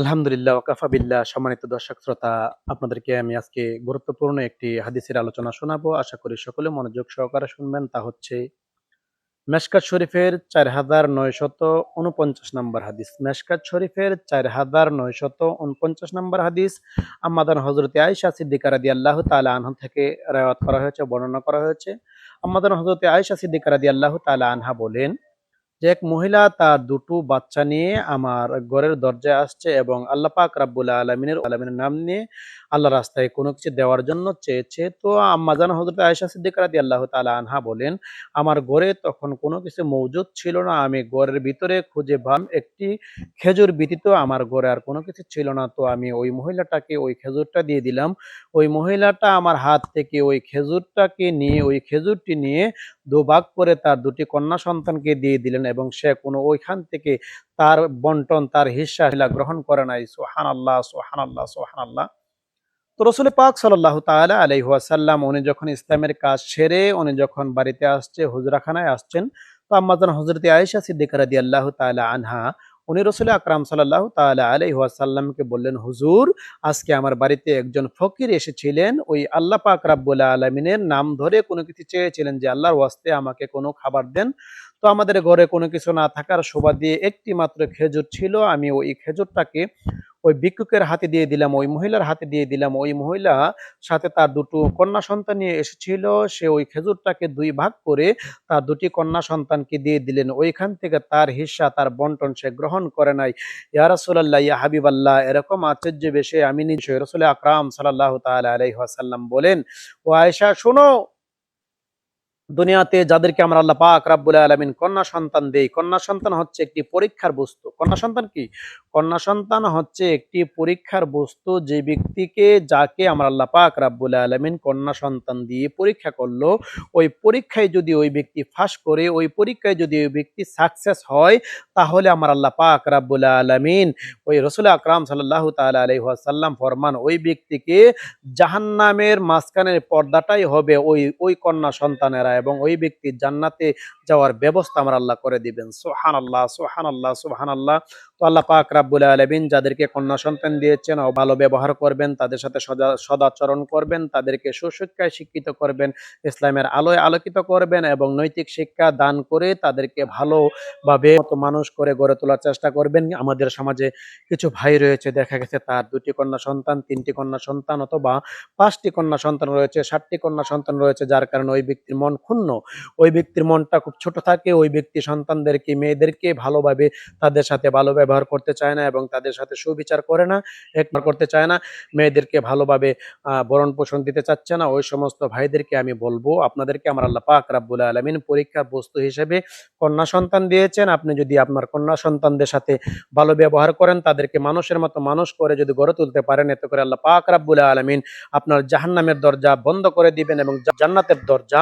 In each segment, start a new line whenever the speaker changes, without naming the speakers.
আলহামদুলিল্লাহ ওকাফাবিল্লাহ সম্মানিত দর্শক শ্রোতা, আপনাদেরকে আমি আজকে গুরুত্বপূর্ণ একটি হাদিসের আলোচনা শোনাবো। আশা করি সকলে মনোযোগ সহকারে শুনবেন। তা হচ্ছে মেশকাত শরীফের চার হাজার নয়শত উনপঞ্চাশ নম্বর হাদিস। মেশকাত শরীফের চার হাজার নয়শত উনপঞ্চাশ নম্বর হাদিস আম্মাদান হজরতে আয়সা সিদ্দিকা রাদি আল্লাহ তালা আনহা থেকে রেওয়াত করা হয়েছে, বর্ণনা করা হয়েছে। আম্মাদান হজরতে আয়সা সিদ্দিকা রাদি আল্লাহ তালা আনহা বলেন যে এক মহিলা তার দুটো বাচ্চা নিয়ে আমার ঘরের দরজায় আসছে এবং আল্লাহ পাক রাব্বুল আলমিনের আলমিনের নাম নিয়ে আল্লাহ রাস্তায় কোনো কিছু দেওয়ার জন্য চেয়েছে। তো আম্মাজান হজরত আয়সা সিদ্দিক রাদি আল্লাহ তালা আনহা বলেন, আমার ঘরে তখন কোনো কিছু মৌজুদ ছিল না। আমি ঘরের ভিতরে খুঁজে ভাম একটি খেজুর ব্যতীত আমার ঘরে আর কোনো কিছু ছিল না। তো আমি ওই মহিলাটাকে ওই খেজুরটা দিয়ে দিলাম। ওই মহিলাটা আমার হাত থেকে ওই খেজুরটাকে নিয়ে, ওই খেজুরটি নিয়ে দুভাগ করে তার দুটি কন্যা সন্তানকে দিয়ে দিলেন এবং সে কোনো ওইখান থেকে তার বন্টন, তার হিলা গ্রহণ করে নাই। সোহান আল্লাহ সোহান আল্লাহ সোহান আল্লাহ তো রসুল পাক সাল্লাহ তালা আলহাসাল্লাম উনি যখন ইসলামের কাজ সেরে, উনি যখন বাড়িতে আসছে, হুজরাখানায় আসছেন, তো আম্মাজান হজরত আয়েশা সিদ্দিক রাদি আল্লাহ তালা আনহা, উনি রসুল আকরাম সাল্লাহ তালা আলহাসাল্লামকে বললেন, হুজুর, আজকে আমার বাড়িতে একজন ফকির এসেছিলেন, ওই আল্লাহ পাক রাব্বুল আলমিনের নাম ধরে কোনো কিছু চেয়েছিলেন যে আল্লাহর ওয়াস্তে আমাকে কোনো খাবার দেন। তো আমাদের ঘরে কোনো কিছু না থাকার শোভা দিয়ে একটি মাত্র খেজুর ছিল। আমি ওই খেজুরটাকে ওই ভিক্ষুকের হাতে দিয়ে দিলাম, ওই মহিলার হাতে দিয়ে দিলাম। ওই মহিলা সাথে তার দুটো কন্যা সন্তান নিয়ে এসেছিল। সে ওই খেজুরটাকে দুই ভাগ করে তার দুটি কন্যা সন্তানকে দিয়ে দিলেন। ওইখান থেকে তার হিস্সা তার বন্টন সে গ্রহণ করে নাই। ইয়া রাসূলুল্লাহ, ইয়া হাবিবাল্লাহ, এরকম আশ্চর্য বেশে আমি নিশ্চয় রসুল আকরাম সাল্লাল্লাহু তাআলা আলাইহি ওয়াসাল্লাম বলেন, ও আয়েশা, শোনো দুনিয়াতে যাদেরকে আমরা আল্লাহ পাক রাব্বুল আলামিন কন্যা সন্তান দেই, কন্যা সন্তান হচ্ছে একটি পরীক্ষার বস্তু। কন্যা সন্তান কি? কন্যা সন্তান হচ্ছে একটি পরীক্ষার বস্তু যে ব্যক্তিকে যাকে আমরা আল্লাহ পাক রাব্বুল আলামিন কন্যা সন্তান দিয়ে পরীক্ষা করল, ওই পরীক্ষায় যদি ওই ব্যক্তি ফাঁস করে, ওই পরীক্ষায় যদি ওই ব্যক্তি সাকসেস হয়, তাহলে আমার আল্লাহ পাক রাব্বুল আলামিন ওই রসুল আকরাম সাল্লাল্লাহু তাআলা আলাইহি ওয়াসাল্লাম ফরমান, ওই ব্যক্তিকে জাহান্নামের মাঝখানের পর্দাটাই হবে ওই ওই কন্যা সন্তানেরা। এবং ওই ব্যক্তি জান্নাতে যাওয়ার ব্যবস্থা আমার আল্লাহ করে দিবেন। সোহান আল্লাহ সোহান আল্লাহ সোহান আল্লাহ তো আল্লাহ পাক রাব্বুল আলমিন যাদেরকে কন্যা সন্তান দিয়েছেন ও ভালো ব্যবহার করবেন, তাদের সাথে সদা- সদাচরণ করবেন, তাদেরকে সুশিক্ষায় শিক্ষিত করবেন, ইসলামের আলোয় আলোকিত করবেন এবং নৈতিক শিক্ষা দান করে তাদেরকে ভালোভাবে মতো মানুষ করে গড়ে তোলার চেষ্টা করবেন। আমাদের সমাজে কিছু ভাই রয়েছে, দেখা গেছে তার দুটি কন্যা সন্তান, তিনটি কন্যা সন্তান অথবা পাঁচটি কন্যা সন্তান রয়েছে ষাটটি কন্যা সন্তান রয়েছে, যার কারণে ওই ব্যক্তির মন ক্ষুণ্ণ। ওই ব্যক্তির মনটা খুব ছোট থাকে, ওই ব্যক্তি সন্তানদেরকে, মেয়েদেরকে ভালোভাবে তাদের সাথে ভালো ব্যবহার করতে চায় না এবং তাদের সাথে সুবিচার করে না একবার করতে চায় না, মেয়েদেরকে ভালোভাবে ভরণ পোষণ দিতে চাচ্ছে না। ওই সমস্ত ভাইদেরকে আমি বলব, আপনাদেরকে আমার আল্লাহ পাক রাব্বুল আলমিন পরীক্ষার বস্তু হিসেবে কন্যা সন্তান দিয়েছেন। আপনি যদি আপনার কন্যা সন্তানদের সাথে ভালো ব্যবহার করেন, তাদেরকে মানুষের মতো মানুষ করে যদি গড়ে তুলতে পারেন, এতে করে আল্লাহ পাক রাব্বুল আলমিন আপনার জাহান্নামের দরজা বন্ধ করে দিবেন এবং জান্নাতের দরজা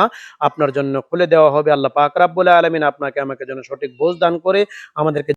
আপনার জন্য খুলে দেওয়া হবে। আল্লাহ পাক রাব্বুল আলমিন আপনাকে আমাকে যেন সঠিক বোঝ দান করে, আমাদেরকে